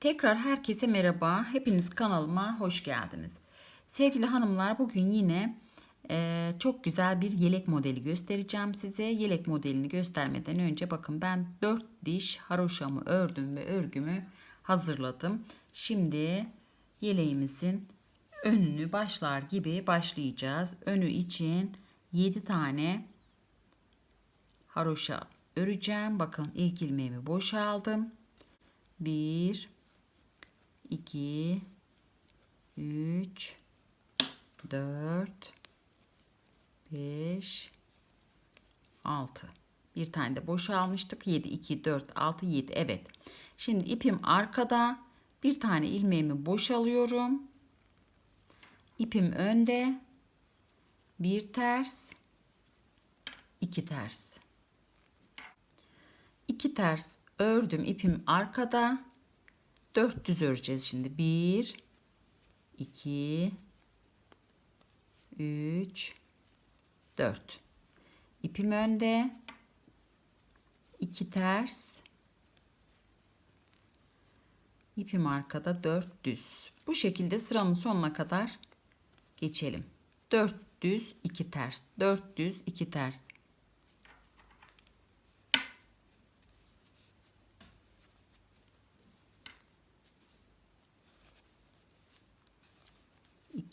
Tekrar herkese merhaba. Hepiniz kanalıma hoş geldiniz. Sevgili hanımlar bugün yine e, çok güzel bir yelek modeli göstereceğim size. Yelek modelini göstermeden önce bakın ben 4 diş haroşamı ördüm ve örgümü hazırladım. Şimdi yeleğimizin önünü başlar gibi başlayacağız. Önü için 7 tane haroşa öreceğim. Bakın ilk ilmeğimi boşaldım. 1 2 3 4 5 6 bir tane de boş almıştık. 7 2 4 6 7 evet. Şimdi ipim arkada. Bir tane ilmeğimi boş alıyorum ipim önde. Bir ters. İki ters iki ters ördüm ipim arkada. 4 düz öreceğiz şimdi. 1 2 3 4 ipim önde. 2 ters. İpim arkada. 4 düz. Bu şekilde sıranın sonuna kadar geçelim. 4 düz 2 ters. 4 düz 2 ters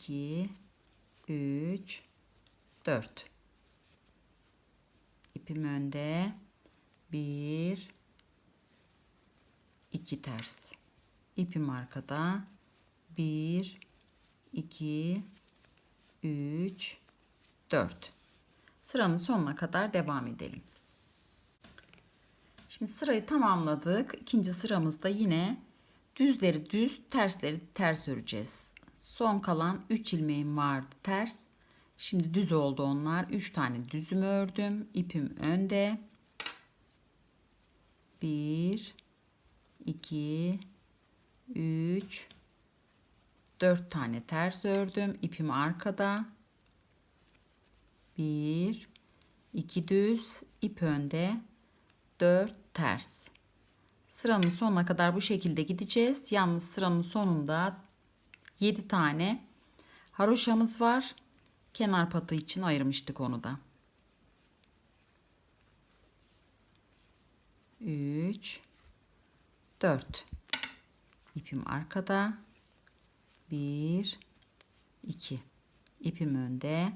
2 3 4 ipim önde. 1 2 ters. İpim arkada. 1 2 3 4 sıranın sonuna kadar devam edelim. Şimdi sırayı tamamladık. İkinci sıramızda yine düzleri düz tersleri ters öreceğiz Son kalan 3 ilmeğim vardı ters. Şimdi düz oldu onlar. 3 tane düzümü ördüm. İpim önde. 1 2 3 4 tane ters ördüm. İpim arkada. 1 2 düz, ip önde. 4 ters. Sıranın sonuna kadar bu şekilde gideceğiz. Yalnız sıranın sonunda 7 tane haroşamız var. Kenar patı için ayırmıştık onu da. 3 4 ipim arkada. 1 2 ipim önde.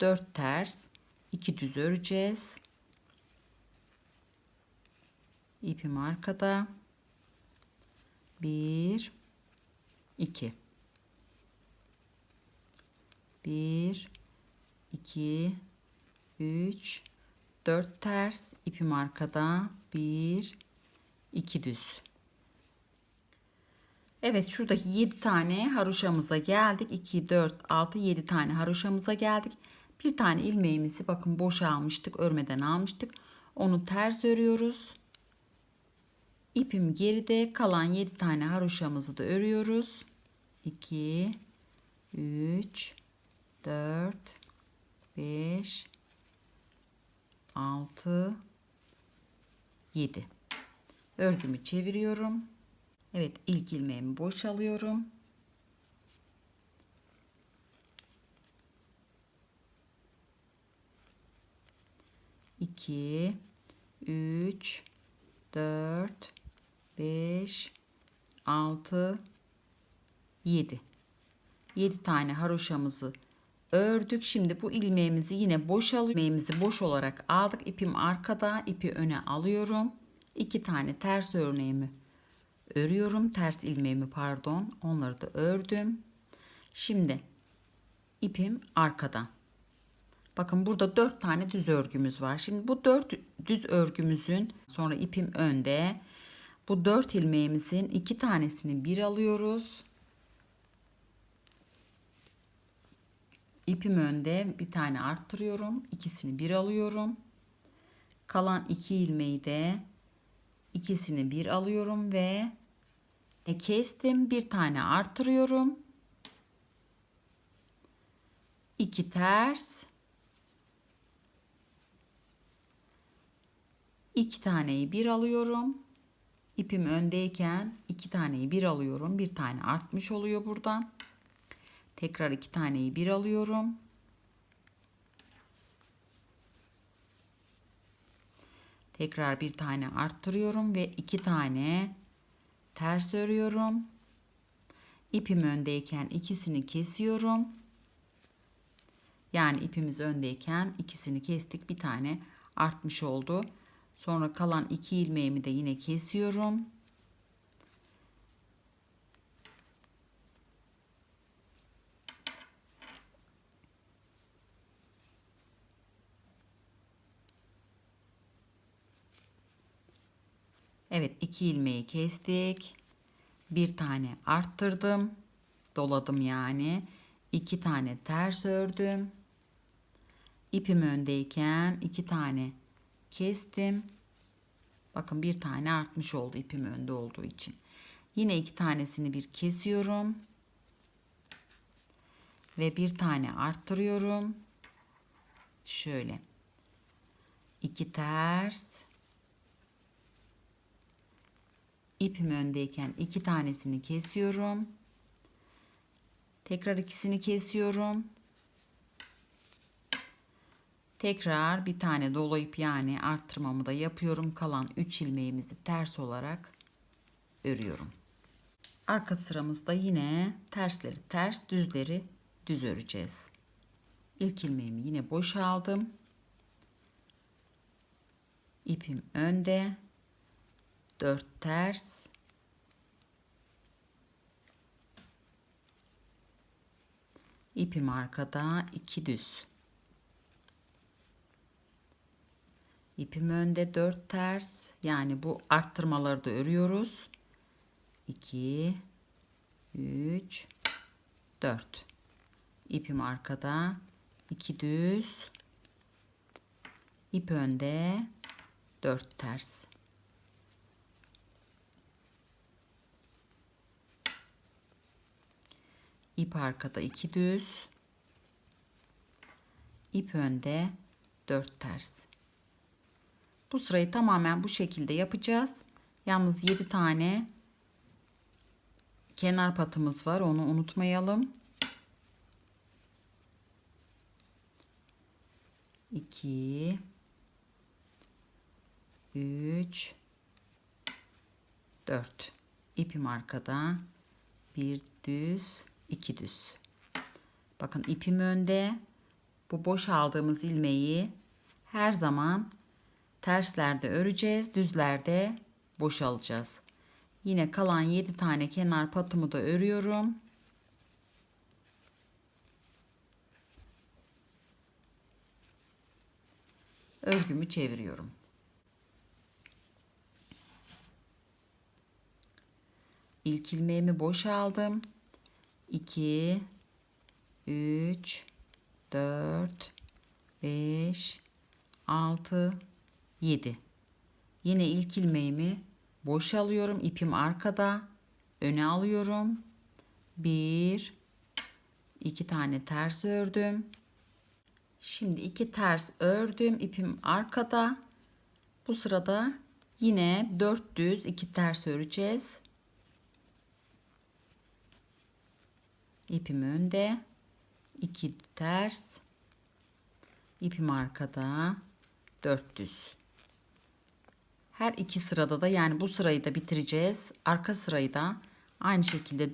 4 ters. 2 düz öreceğiz. İpim arkada. 1 2 1 2 3 4 ters. İpim arkada. 1 2 düz. Evet şuradaki 7 tane haroşamıza geldik. 2 4 6 7 tane haroşamıza geldik. Bir tane ilmeğimizi bakın boş almıştık örmeden almıştık. Onu ters örüyoruz. İpim geride. Kalan 7 tane haroşamızı da örüyoruz. 2 3 4 5 6 7 örgümü çeviriyorum. Evet ilk ilmeğimi boşalıyorum. İki üç dört beş altı yedi. Yedi tane haroşamızı ördük. Şimdi bu ilmeğimizi yine boş alıyorum. İlmeğimizi boş olarak aldık. İpim arkada, ipi öne alıyorum. İki tane ters örneğimi örüyorum. Ters ilmeğimi pardon. Onları da ördüm. Şimdi ipim arkada. Bakın burada dört tane düz örgümüz var. Şimdi bu dört düz örgümüzün sonra ipim önde. Bu dört ilmeğimizin iki tanesini bir alıyoruz. İpim önde bir tane arttırıyorum. ikisini bir alıyorum. Kalan iki ilmeği de ikisini bir alıyorum ve kestim. Bir tane arttırıyorum. iki ters 2 taneyi bir alıyorum. İpim öndeyken 2 taneyi bir alıyorum. Bir tane artmış oluyor buradan. Tekrar 2 taneyi bir alıyorum. Tekrar bir tane arttırıyorum ve iki tane ters örüyorum. İpim öndeyken ikisini kesiyorum. Yani ipimiz öndeyken ikisini kestik. Bir tane artmış oldu. Sonra kalan iki ilmeğimi de yine kesiyorum. Evet iki ilmeği kestik. Bir tane arttırdım. Doladım yani. iki tane ters ördüm. İpim öndeyken iki tane kestim. Bakın bir tane artmış oldu ipim önde olduğu için. Yine iki tanesini bir kesiyorum. Ve bir tane arttırıyorum. Şöyle. iki ters ipim öndeyken iki tanesini kesiyorum. Tekrar ikisini kesiyorum. Tekrar bir tane dolayıp yani arttırmamı da yapıyorum. Kalan 3 ilmeğimizi ters olarak örüyorum. Arka sıramızda yine tersleri ters, düzleri düz öreceğiz. İlk ilmeğimi yine boşaldım. İpim önde. 4 ters. İpim arkada 2 düz. İpim önde 4 ters. Yani bu arttırmaları da örüyoruz. 2 3 4 ipim arkada 2 düz. İp önde 4 ters ip arkada iki düz. İp önde dört ters. Bu sırayı tamamen bu şekilde yapacağız. Yalnız 7 tane kenar patımız var onu unutmayalım. 2 3 4 ipim arkada. Bir düz 2 düz. Bakın ipim önde. Bu boş aldığımız ilmeği her zaman terslerde öreceğiz. Düzlerde boşalacağız. Yine kalan 7 tane kenar patımı da örüyorum. Örgümü çeviriyorum. İlk ilmeğimi boşaldım. 2 3 4 5 6 7 yine ilk ilmeğimi boş alıyorum. İpim arkada. Öne alıyorum. 1 2 tane ters ördüm. Şimdi iki ters ördüm. İpim arkada. Bu sırada yine 4 düz 2 ters öreceğiz ipim önde 2 ters ipim arkada 4 düz. Her iki sırada da yani bu sırayı da bitireceğiz. Arka sırayı da aynı şekilde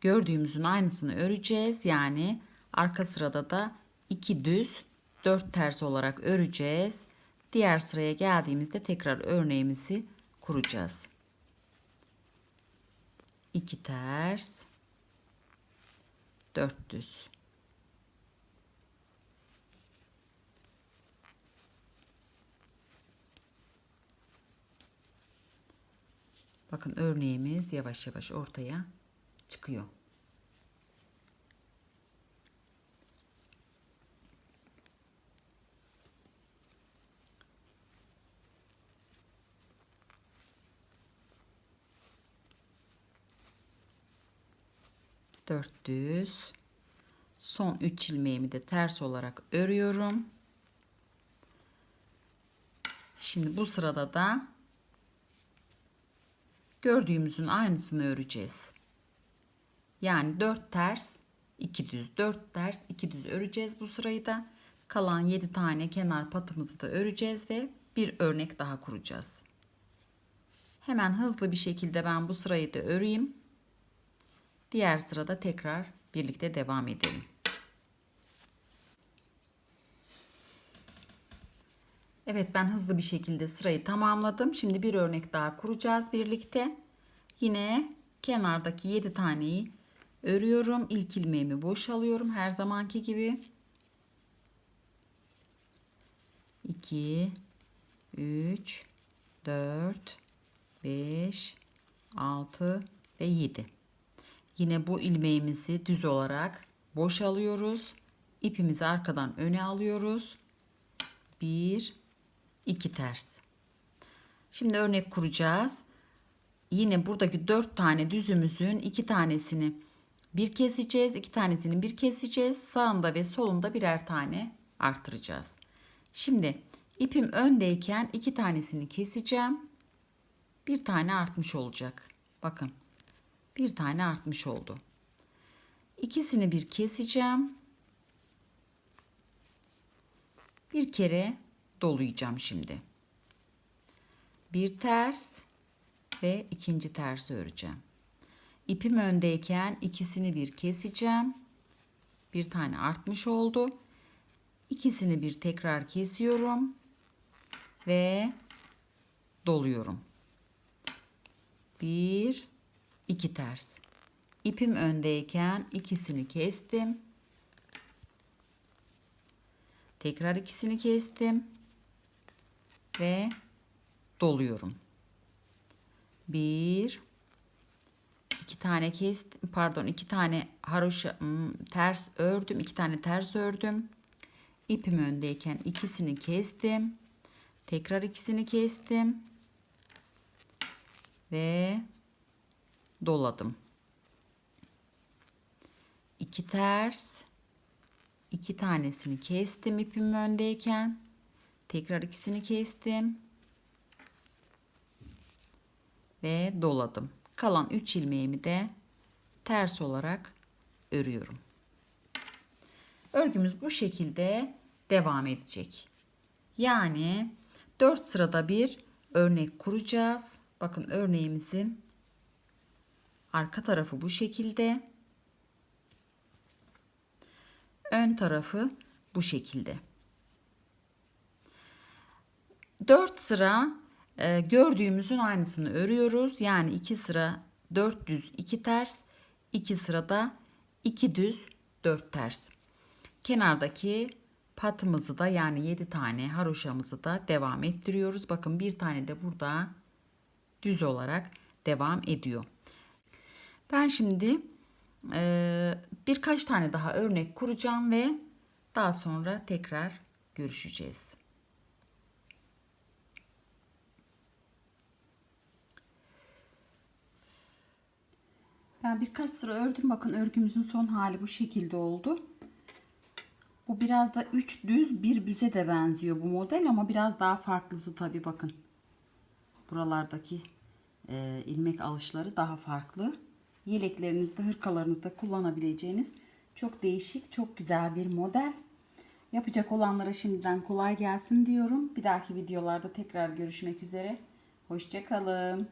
gördüğümüzün aynısını öreceğiz. Yani arka sırada da 2 düz 4 ters olarak öreceğiz. Diğer sıraya geldiğimizde tekrar örneğimizi kuracağız. 2 ters 400 Bakın örneğimiz yavaş yavaş ortaya çıkıyor. Dört düz son 3 ilmeğimi de ters olarak örüyorum. Şimdi bu sırada da gördüğümüzün aynısını öreceğiz. Yani 4 ters 2 düz 4 ters 2 düz öreceğiz bu sırayı da. Kalan 7 tane kenar patımızı da öreceğiz ve bir örnek daha kuracağız. Hemen hızlı bir şekilde ben bu sırayı da öreyim. Diğer sırada tekrar birlikte devam edelim. Evet ben hızlı bir şekilde sırayı tamamladım. Şimdi bir örnek daha kuracağız birlikte. Yine kenardaki 7 taneyi örüyorum. İlk ilmeğimi boşalıyorum her zamanki gibi. 2 3 4 5 6 ve 7. Yine bu ilmeğimizi düz olarak boşalıyoruz. İpimizi arkadan öne alıyoruz. 1 2 ters. Şimdi örnek kuracağız. Yine buradaki 4 tane düzümüzün 2 tanesini bir keseceğiz. 2 tanesini bir keseceğiz. Sağında ve solunda birer tane artıracağız. Şimdi ipim öndeyken 2 tanesini keseceğim. Bir tane artmış olacak. Bakın. Bir tane artmış oldu. İkisini bir keseceğim. Bir kere dolayacağım şimdi. Bir ters ve ikinci ters öreceğim. İpim öndeyken ikisini bir keseceğim. Bir tane artmış oldu. İkisini bir tekrar kesiyorum ve doluyorum. Bir, iki ters. İpim öndeyken ikisini kestim. Tekrar ikisini kestim ve doluyorum. Bir, iki tane kestim. Pardon, iki tane haroşa hmm, ters ördüm. iki tane ters ördüm. İpim öndeyken ikisini kestim. Tekrar ikisini kestim. Ve doladım. İki ters. iki tanesini kestim ipim öndeyken. Tekrar ikisini kestim. Ve doladım. Kalan 3 ilmeğimi de ters olarak örüyorum. Örgümüz bu şekilde devam edecek. Yani 4 sırada bir örnek kuracağız. Bakın örneğimizin arka tarafı bu şekilde. Ön tarafı bu şekilde. 4 sıra e, gördüğümüzün aynısını örüyoruz. Yani 2 sıra 4 düz 2 ters, 2 sırada 2 düz 4 ters. Kenardaki patımızı da yani 7 tane haroşamızı da devam ettiriyoruz. Bakın bir tane de burada düz olarak devam ediyor. Ben şimdi e, birkaç tane daha örnek kuracağım ve daha sonra tekrar görüşeceğiz. Ben birkaç sıra ördüm. Bakın örgümüzün son hali bu şekilde oldu. Bu biraz da 3 düz bir büze de benziyor bu model ama biraz daha farklısı tabi bakın. Buralardaki e, ilmek alışları daha farklı. Yeleklerinizde, hırkalarınızda kullanabileceğiniz çok değişik, çok güzel bir model. Yapacak olanlara şimdiden kolay gelsin diyorum. Bir dahaki videolarda tekrar görüşmek üzere. Hoşçakalın.